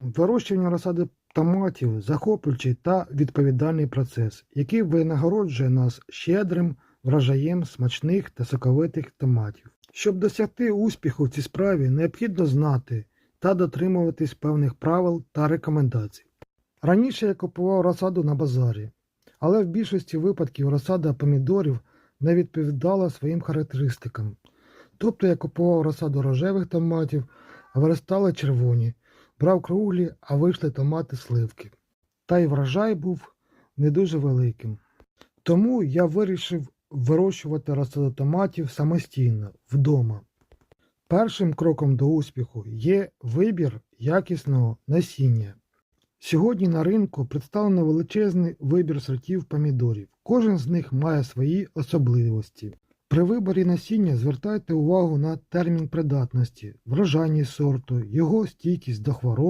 Вирощування розсади томатів захоплюючий та відповідальний процес, який винагороджує нас щедрим врожаєм смачних та соковитих томатів. Щоб досягти успіху в цій справі, необхідно знати та дотримуватись певних правил та рекомендацій. Раніше я купував розсаду на базарі, але в більшості випадків розсада помідорів не відповідала своїм характеристикам. Тобто я купував розсаду рожевих томатів, а виростали червоні, брав круглі, а вийшли томати сливки. Та й врожай був не дуже великим. Тому я вирішив вирощувати розсаду томатів самостійно, вдома. Першим кроком до успіху є вибір якісного насіння. Сьогодні на ринку представлено величезний вибір сортів помідорів. Кожен з них має свої особливості. При виборі насіння звертайте увагу на термін придатності, врожайність сорту, його стійкість до хвороб